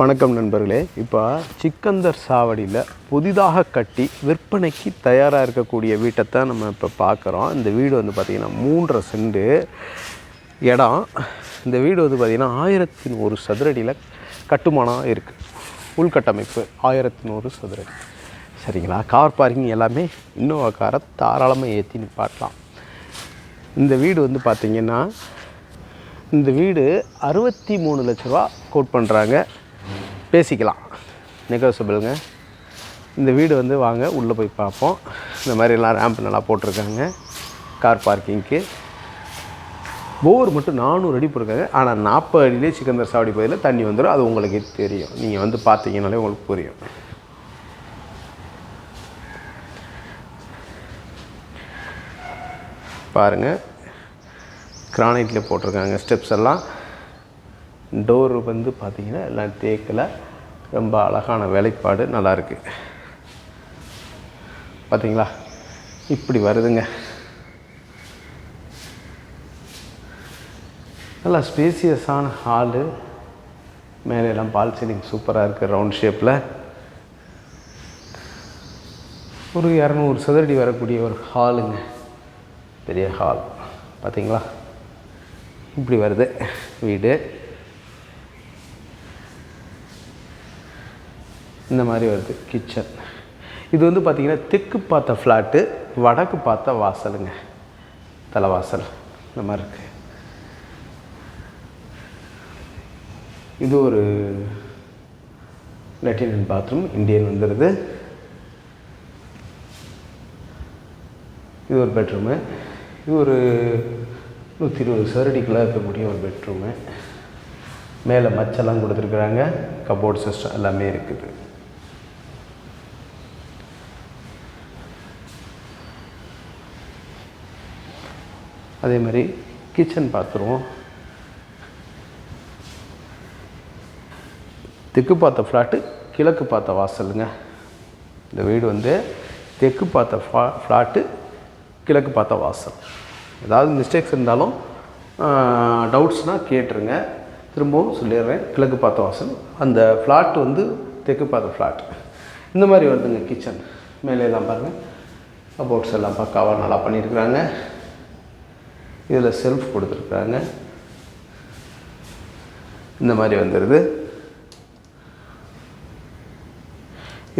வணக்கம் நண்பர்களே. இப்போ சிக்கந்தர் சாவடியில் புதிதாக கட்டி விற்பனைக்கு தயாராக இருக்கக்கூடிய வீட்டை தான் நம்ம இப்போ பார்க்குறோம் இந்த வீடு வந்து பார்த்திங்கன்னா மூன்றரை செண்டு இடம். இந்த வீடு வந்து பார்த்திங்கன்னா ஆயிரத்தி நூறு சதுரடியில் கட்டுமானம் இருக்குது உள்கட்டமைப்பு ஆயிரத்தி நூறு சதுரடி. சரிங்களா? கார் பார்க்கிங் எல்லாமே இன்னோவா காரை தாராளமாக ஏற்றி நிப்பாட்டலாம். இந்த வீடு வந்து பார்த்திங்கன்னா இந்த வீடு அறுபத்தி மூணு லட்ச ரூபா கோட் பண்ணுறாங்க பேசிக்கலாம். நெகோசபிளுங்க இந்த வீடு வந்து வாங்க உள்ளே போய் பார்ப்போம். இந்த மாதிரி எல்லாம் ரேம்ப் நல்லா போட்டிருக்காங்க. கார் பார்க்கிங்க்கு போர் மட்டும் நானூறு அடி போட்டிருக்காங்க. ஆனால் நாற்பது அடியிலே சிக்கந்தர் சாவடி பகுதியில் தண்ணி வந்துடும் அது உங்களுக்கு தெரியும். நீங்கள் வந்து பார்த்தீங்கனாலே உங்களுக்கு புரியும். பாருங்கள் கிரானைட்டில் போட்டிருக்காங்க ஸ்டெப்ஸ் எல்லாம். டோர் வந்து பார்த்திங்கன்னா எல்லாம் தேக்கில். ரொம்ப அழகான வேலைப்பாடு நல்லாயிருக்கு. பார்த்திங்களா? இப்படி வருதுங்க. நல்லா ஸ்பேசியஸான ஹாலு மேலே எல்லாம் பால் சீலிங் சூப்பராக இருக்குது ரவுண்ட் ஷேப்பில் ஒரு இரநூறு சதுரடி வரக்கூடிய ஒரு ஹாலுங்க பெரிய ஹால் பார்த்திங்களா? இப்படி வருது வீடு. இந்த மாதிரி வருது கிச்சன் இது வந்து பார்த்திங்கன்னா தெற்கு பார்த்த ஃப்ளாட்டு வடக்கு பார்த்த வாசலுங்க. தலைவாசல் இந்த மாதிரி இருக்குது இது ஒரு லெட்டின் பாத்ரூம் இந்தியன் வந்துடுது இது ஒரு பெட்ரூமு இது ஒரு நூற்றி இருபது சதுரடிக்குள்ளே இருக்கக்கூடிய ஒரு பெட்ரூமு மேலே மச்செல்லாம் கொடுத்துருக்குறாங்க. கபோர்ட் சிஸ்டம் எல்லாமே இருக்குது. அதே மாதிரி கிச்சன் பார்த்துருவோம். தெற்கு பார்த்த ஃப்ளாட்டு கிழக்கு பார்த்த வாசலுங்க. இந்த வீடு வந்து தெற்கு பார்த்த ஃப்ளா ஃப்ளாட்டு கிழக்கு பார்த்த வாசல். ஏதாவது மிஸ்டேக்ஸ் இருந்தாலும் டவுட்ஸ்னால் கேட்டுருங்க. திரும்பவும் சொல்லிடுறேன். கிழக்கு பார்த்த வாசல். அந்த ஃப்ளாட் வந்து தெற்கு பார்த்த ஃப்ளாட் இந்த மாதிரி வருதுங்க கிச்சன் மேலே எல்லாம் பாருங்கள் கபோர்ட்ஸ் எல்லாம் பக்காவாக நல்லா பண்ணியிருக்கிறாங்க. இதில் செல்ஃப் கொடுத்துருக்குறாங்க இந்த மாதிரி வந்துடுது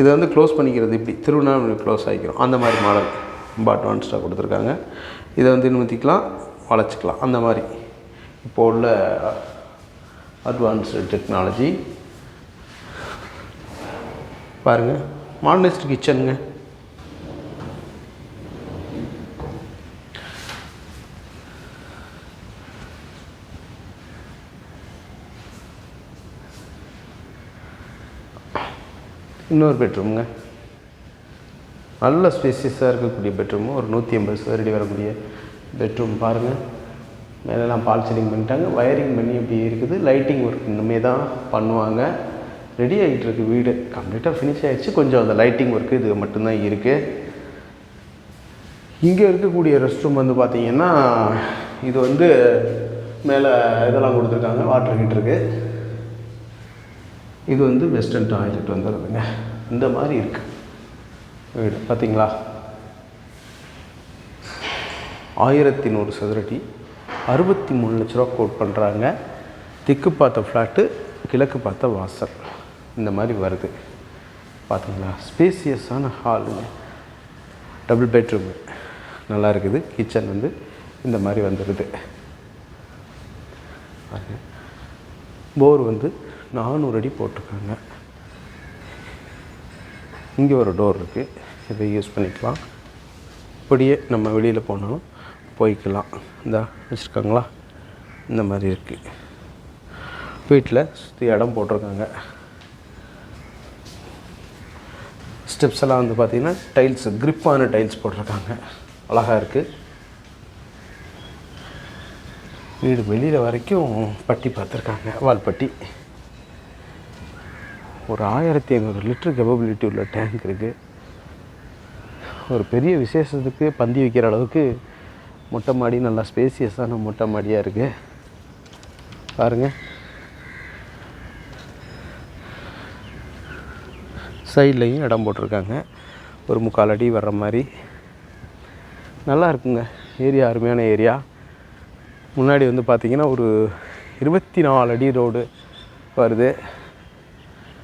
இதை வந்து க்ளோஸ் பண்ணிக்கிறது இப்படி. திருவண்ணாமலை க்ளோஸ் ஆகிக்கிறோம். அந்த மாதிரி மாடல் ரொம்ப அட்வான்ஸ்டாக கொடுத்துருக்காங்க. இதை வந்து நிமித்திக்கலாம் வளைச்சிக்கலாம். அந்த மாதிரி. இப்போ உள்ள அட்வான்ஸ்டு டெக்னாலஜி பாருங்கள் மாடர்னிஸ்ட் கிச்சனுங்க இன்னொரு பெட்ரூமுங்க. நல்ல ஸ்பேசியஸாக இருக்கக்கூடிய பெட்ரூமு. ஒரு நூற்றி ஐம்பது சதுரடி வரக்கூடிய பெட்ரூம் பாருங்கள் மேலெல்லாம் பால் சீலிங் பண்ணிட்டாங்க. வயரிங் பண்ணி இப்படி இருக்குது. லைட்டிங் ஒர்க் இன்னுமே தான் பண்ணுவாங்க. ரெடி ஆகிட்டு இருக்கு வீடு. கம்ப்ளீட்டாக ஃபினிஷ் ஆகிடுச்சு கொஞ்சம் அந்த லைட்டிங் ஒர்க்கு இது மட்டும்தான் இருக்குது இங்கே இருக்கக்கூடிய ரெஸ்ட் ரூம் வந்து பார்த்திங்கன்னா இது வந்து மேலே இதெல்லாம் கொடுத்துருக்காங்க. வாட்டர் ஹீட்டருக்கு இது வந்து வெஸ்டர்ன் டாய்லெட் வந்துடுதுங்க இந்த மாதிரி இருக்குது வீடு பார்த்தீங்களா ஆயிரத்தி நூறு சதுரடி அறுபத்தி மூணு லட்ச ரூபா கோட் பண்ணுறாங்க திக்கு பார்த்த ஃப்ளாட்டு கிழக்கு பார்த்த வாசல். இந்த மாதிரி வருது. பார்த்தீங்களா ஸ்பேசியஸான ஹாலுங்க டபுள் பெட்ரூமு நல்லா இருக்குது. கிச்சன் வந்து இந்த மாதிரி வந்துடுது போர் வந்து நானூறு அடி போட்டிருக்காங்க. இங்கே ஒரு டோர் இருக்குது இதை யூஸ் பண்ணிக்கலாம். இப்படியே நம்ம வெளியில் போனாலும் போய்க்கலாம். இந்த வச்சுருக்காங்களா? இந்த மாதிரி இருக்குது வீட்டில் சுற்றி இடம் போட்டிருக்காங்க. ஸ்டெப்ஸ் எல்லாம் வந்து பார்த்திங்கன்னா டைல்ஸ் க்ரிப்பான டைல்ஸ் போட்டிருக்காங்க. அழகாக இருக்குது வீடு வெளியில் வரைக்கும் பட்டி பார்த்துருக்காங்க. வால்பட்டி. ஒரு ஆயிரத்தி ஐநூறு லிட்டர் கேபபிலிட்டி உள்ள டேங்க் இருக்குது ஒரு பெரிய விசேஷத்துக்கு பந்தி வைக்கிற அளவுக்கு மொட்டை மாடி நல்லா ஸ்பேசியஸான மொட்டை மாடியாக இருக்குது பாருங்கள் சைட்லேயும் இடம் போட்டிருக்காங்க. ஒரு முக்கால் அடி வர்ற மாதிரி. நல்லா இருக்குங்க. ஏரியா அருமையான ஏரியா. முன்னாடி வந்து பார்த்திங்கன்னா ஒரு இருபத்தி நாலு அடி ரோடு வருது.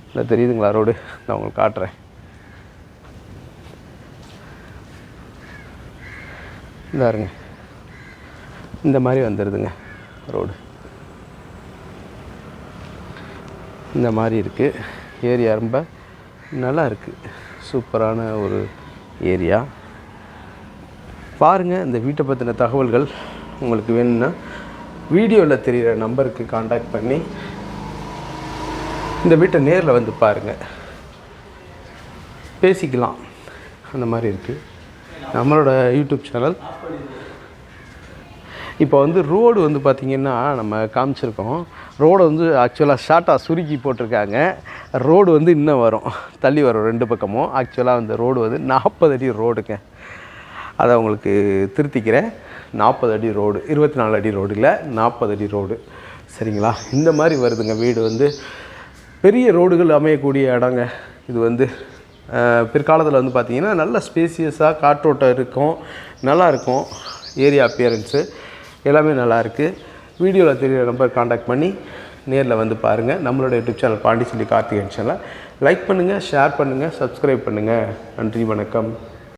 இல்லை தெரியுதுங்களா ரோடு? நான் உங்களுக்கு காட்டுறேன். இந்தாருங்க இந்த மாதிரி வந்துடுதுங்க ரோடு. இந்த மாதிரி இருக்குது ஏரியா ரொம்ப நல்லா இருக்குது சூப்பரான ஒரு ஏரியா. பாருங்கள் இந்த வீட்டை பற்றின தகவல்கள். உங்களுக்கு வேணும்னா வீடியோவில் தெரிகிற நம்பருக்கு காண்டாக்ட் பண்ணி இந்த வீட்டை நேரில் வந்து பாருங்கள் பேசிக்கலாம். அந்த மாதிரி இருக்குது நம்மளோட யூடியூப் சேனல். இப்போ வந்து ரோடு வந்து பார்த்திங்கன்னா நம்ம காமிச்சிருக்கோம். ரோடு வந்து ஆக்சுவலாக ஷார்ட்டாக சுருக்கி போட்டிருக்காங்க. ரோடு வந்து இன்னும் வரும். தள்ளி வரும் ரெண்டு பக்கமும். ஆக்சுவலாக அந்த ரோடு வந்து நாற்பது அடி ரோடுங்க. அதை உங்களுக்கு திருத்திக்கிறேன். நாற்பது அடி ரோடு. இருபத்தி நாலு அடி ரோடு இல்லை நாற்பது அடி ரோடு. சரிங்களா? இந்த மாதிரி வருதுங்க வீடு வந்து. பெரிய ரோடுகள் அமையக்கூடிய இடங்க. இது வந்து பிற்காலத்தில் வந்து பார்த்திங்கன்னா நல்ல ஸ்பேசியஸாக காற்றோட்டம் இருக்கும். நல்லாயிருக்கும் ஏரியா அப்பியரன்ஸு எல்லாமே நல்லாயிருக்கு வீடியோவில் தெரியிற நம்பர் காண்டாக்ட் பண்ணி நேரில் வந்து பாருங்கள் நம்மளோட யூடியூப் சேனல் பாண்டிச்சேரி கார்த்திகேயன் சேனலை. லைக் பண்ணுங்கள் ஷேர் பண்ணுங்கள் சப்ஸ்கிரைப் பண்ணுங்கள் நன்றி வணக்கம்.